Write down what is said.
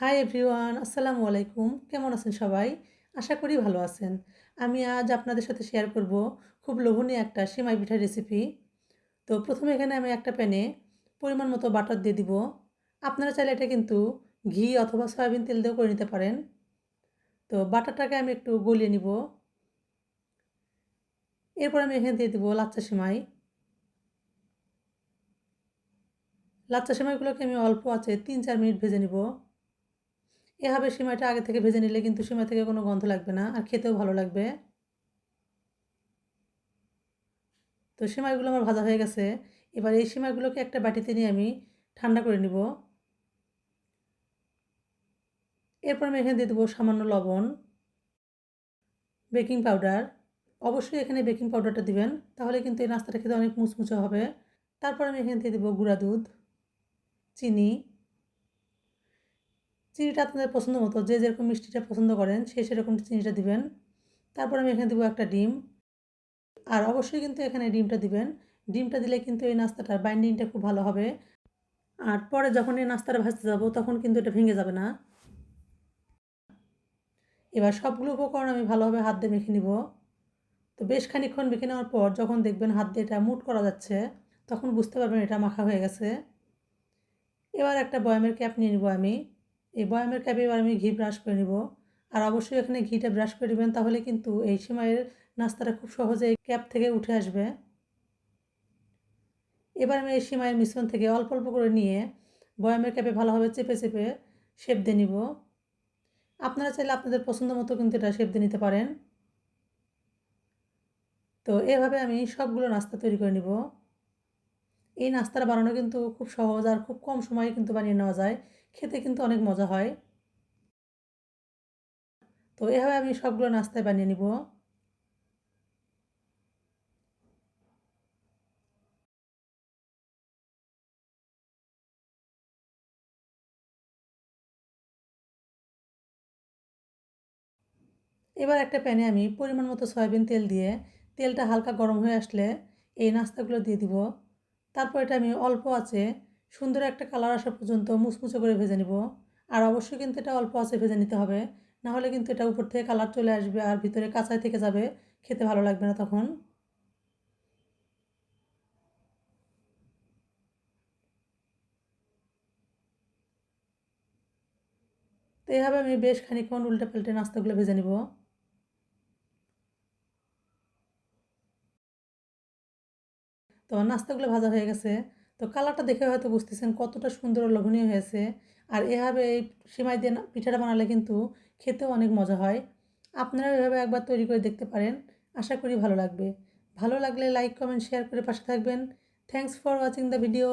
Hi everyone, আসসালামু আলাইকুম। কেমন আছেন সবাই? আশা করি ভালো আছেন। আমি আজ আপনাদের সাথে শেয়ার করব খুব লোভনীয় একটা সেমাই পিঠার রেসিপি তো প্রথমে এখানে আমি একটা প্যানে পরিমাণ মতো বাটার দিয়ে দিব। আপনারা চাইলে এটা কিন্তু ঘি অথবা সয়াবিন তেল দিয়েও করে নিতে পারেন। তো বাটারটাকে আমি একটু গলিয়ে নিব। এরপর আমি এখানে দিয়ে দিব লাচ্চা সেমাই। লাচ্চা সেমাইগুলোকে আমি অল্প আছে তিন চার মিনিট ভেজে নিব। এভাবে সিমাইটা আগে থেকে ভেজে নিলে কিন্তু সিমাই থেকে কোনো গন্ধ লাগবে না, আর খেতেও ভালো লাগবে। তো সিমাইগুলো আমার ভাজা হয়ে গেছে। এবার এই সিমাইগুলোকে একটা বাটিতে নিয়ে আমি ঠান্ডা করে নিব। এরপর আমি এখানে দিয়ে দেবো সামান্য লবণ, বেকিং পাউডার। অবশ্যই এখানে বেকিং পাউডারটা দিবেন, তাহলে কিন্তু এই নাস্তাটা খেতে অনেক মুচমুচে হবে। তারপর আমি এখানে দিয়ে দেবো গুঁড়া দুধ, চিনি। চিনিটা আপনাদের পছন্দ মতো, যে যেরকম মিষ্টিটা পছন্দ করেন, সে সেরকম চিনিটা দিবেন। তারপর আমি এখানে দেবো একটা ডিম। আর অবশ্যই কিন্তু এখানে ডিমটা দিবেন। ডিমটা দিলে কিন্তু এই নাস্তাটার বাইন্ডিংটা খুব ভালো হবে। আর পরে যখন এই নাস্তাটা ভাজতে যাব, তখন কিন্তু এটা ভেঙে যাবে না। এবার সবগুলো উপকরণ আমি ভালোভাবে হাত দিয়ে মেখে নিব। তো বেশ খানিক্ষণ মেখে নেওয়ার পর যখন দেখবেন হাত দিয়ে এটা মুট করা যাচ্ছে, তখন বুঝতে পারবেন এটা মাখা হয়ে গেছে। এবার একটা বয়ামের ক্যাপ নিয়ে নিব আমি। এই বয়ামের ক্যাপে এবার আমি ঘি ব্রাশ করে নিব। আর অবশ্যই এখানে ঘিটা ব্রাশ করে নেবেন তাহলে কিন্তু এই সময়ের নাস্তাটা খুব সহজে এই ক্যাপ থেকে উঠে আসবে। এবার আমি এই সিমাইয়ের মিশ্রণ থেকে অল্প অল্প করে নিয়ে বয়ামের ক্যাপে ভালোভাবে চেপে চেপে শেপ দিয়ে নিব। আপনারা চাইলে আপনাদের পছন্দ মতো কিন্তু এটা শেপ দিয়ে নিতে পারেন। তো এভাবে আমি সবগুলো নাস্তা তৈরি করে নিব। এই নাস্তাটা বানানো কিন্তু খুব সহজ আর খুব কম সময়ে কিন্তু বানিয়ে নেওয়া যায়। খেতে কিন্তু অনেক মজা হয়। তো এভাবে আমি সবগুলো নাস্তায় বানিয়ে নিব। এবার একটা প্যানে আমি পরিমাণ মতো সয়াবিন তেল দিয়ে তেলটা হালকা গরম হয়ে আসলে এই নাস্তাগুলো দিয়ে দিব। তারপর এটা আমি অল্প আছে সুন্দর একটা কালার আসা পর্যন্ত মুচমুচে করে ভেজে নিব। আর অবশ্যই কিন্তু এটা অল্প আছে, ভেজে নিতে হবে। না হলে কিন্তু এটা উপর থেকে কালার চলে আসবে আর ভিতরে কাঁচাই থেকে যাবে। খেতে ভালো লাগবে না তখন। তো এইভাবে আমি বেশ খানিক্ষণ উল্টে পাল্টে নাস্তাগুলো ভেজে নিব। তো নাস্তাগুলো ভাজা হয়ে গেছে। তো কালারটা দেখে হয়তো বুঝতেছেন কতটা সুন্দর লোভনীয় হয়েছে। আর এভাবে এই সেমাই দিয়ে পিঠাটা বানালে কিন্তু খেতেও অনেক মজা হয়। আপনারা এভাবে একবার তৈরি করে দেখতে পারেন। আশা করি ভালো লাগবে। ভালো লাগলে লাইক কমেন্ট শেয়ার করে পাশে থাকবেন। Thanks for watching the video